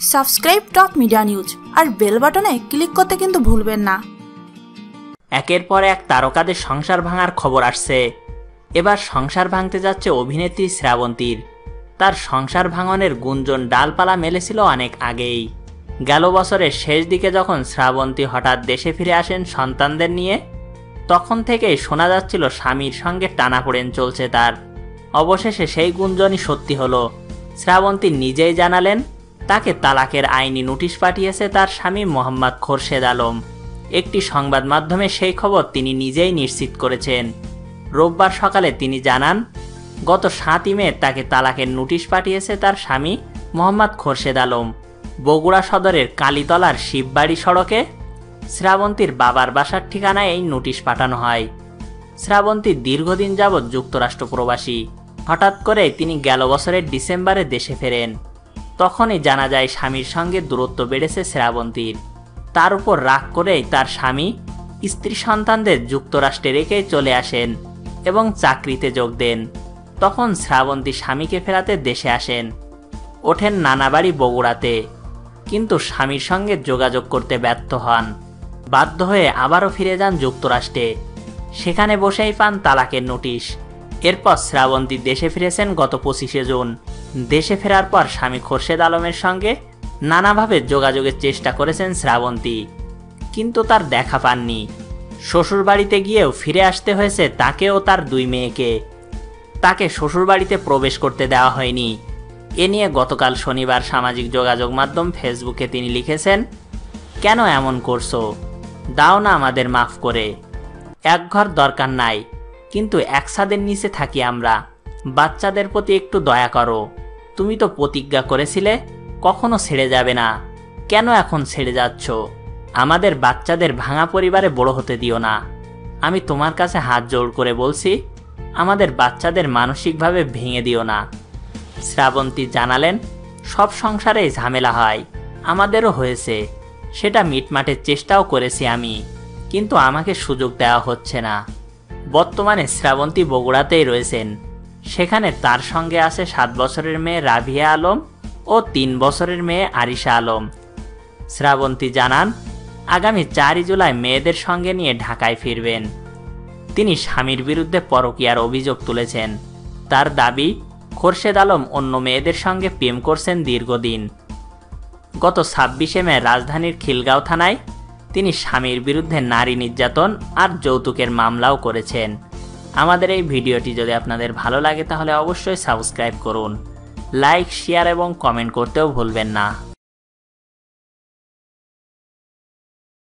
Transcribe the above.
Subscribe top media news আর bell বাটনে click করতে কিন্তু ভুলবেন না। একের পর এক তারকাদের সংসার ভাঙার খবর আসছে। এবার সংসার ভাঙতে যাচ্ছে অভিনেত্রী শ্রাবন্তীর। তার সংসার ভাঙনের গুঞ্জন ডালপালা মেলেছিল অনেক আগেই। গেল বছরের শেষ দিকে যখন শ্রাবন্তী হঠাৎ দেশে ফিরে আসেন সন্তানদের নিয়ে, তখন থেকেই শোনা যাচ্ছিল স্বামীর সঙ্গে টানাপোড়েন চলছে তার। অবশেষে সেই গুঞ্জনই সত্যি হলো। শ্রাবন্তী নিজেই জানালেন তাকে তালাকের আইনি নোটিশ পাঠিয়েছে তার স্বামী মোহাম্মদ খোরশেদ আলম। একটি সংবাদ মাধ্যমে সেই খবর তিনি নিজেই নিশ্চিত করেছেন। রোববার সকালে তিনি জানান, গত সাতই মে তাকে তালাকের নোটিশ পাঠিয়েছে তার স্বামী মোহাম্মদ খোরশেদ আলম। বগুড়া সদরের কালীতলার শিববাড়ি সড়কে শ্রাবন্তীর বাবার বাসার ঠিকানায় এই নোটিশ পাঠানো হয়। শ্রাবন্তী দীর্ঘদিন যাবৎ যুক্তরাষ্ট্র প্রবাসী। হঠাৎ করে তিনি গেল বছরের ডিসেম্বরে দেশে ফেরেন। তখনই জানা যায় স্বামীর সঙ্গে দূরত্ব বেড়েছে শ্রাবন্তীর। তার উপর রাগ করেই তার স্বামী স্ত্রী সন্তানদের যুক্তরাষ্ট্রে রেখে চলে আসেন এবং চাকরিতে যোগ দেন। তখন শ্রাবন্তী স্বামীকে ফেরাতে দেশে আসেন। ওঠেন নানাবাড়ি বগুড়াতে, কিন্তু স্বামীর সঙ্গে যোগাযোগ করতে ব্যর্থ হন। বাধ্য হয়ে আবারও ফিরে যান যুক্তরাষ্ট্রে। সেখানে বসেই পান তালাকের নোটিশ। এরপর শ্রাবন্তী দেশে ফিরেছেন গত পঁচিশে জুন। দেশে ফেরার পর স্বামী খোরশেদ আলমের সঙ্গে নানাভাবে যোগাযোগের চেষ্টা করেছেন শ্রাবন্তী। কিন্তু তার দেখা পাননি। শ্বশুরবাড়িতে গিয়েও ফিরে আসতে হয়েছে তাকে ও তার দুই মেয়েকে। তাকে শ্বশুরবাড়িতে প্রবেশ করতে দেওয়া হয়নি। এ নিয়ে গতকাল শনিবার সামাজিক যোগাযোগ মাধ্যম ফেসবুকে তিনি লিখেছেন, কেন এমন করছ? দাও না আমাদের মাফ করে। এক ঘর দরকার নাই। কিন্তু এক ছাদের নিচে থাকি আমরা। বাচ্চাদের প্রতি একটু দয়া করো। তুমি তো প্রতিজ্ঞা করেছিলে, কখনো ছেড়ে যাবে না। কেন এখন ছেড়ে যাচ্ছ? আমাদের বাচ্চাদের ভাঙা পরিবারে বড় হতে দিও না। আমি তোমার কাছে হাত জোড় করে বলছি, আমাদের বাচ্চাদের মানসিকভাবে ভেঙে দিও না। শ্রাবন্তী জানালেন, সব সংসারেই ঝামেলা হয়। আমাদেরও হয়েছে। সেটা মিটমাটের চেষ্টাও করেছি আমি। কিন্তু আমাকে সুযোগ দেওয়া হচ্ছে না। বর্তমানে শ্রাবন্তী বগুড়াতেই রয়েছেন। সেখানে তার সঙ্গে আছে সাত বছরের মেয়ে রাভিয়া আলম ও তিন বছরের মেয়ে আরিশা আলম। শ্রাবন্তী জানান, আগামী চারই জুলাই মেয়েদের সঙ্গে নিয়ে ঢাকায় ফিরবেন। তিনি স্বামীর বিরুদ্ধে পরকীয়ার অভিযোগ তুলেছেন। তার দাবি, খোরশেদ আলম অন্য মেয়েদের সঙ্গে প্রেম করছেন দীর্ঘদিন। গত ছাব্বিশে মে রাজধানীর খিলগাঁও থানায় তিনি স্বামীর বিরুদ্ধে নারী নির্যাতন আর যৌতুকের মামলাও করেছেন। আমাদের এই ভিডিওটি যদি আপনাদের ভালো লাগে তাহলে অবশ্যই সাবস্ক্রাইব করুন। লাইক, শেয়ার এবং কমেন্ট করতেও ভুলবেন না।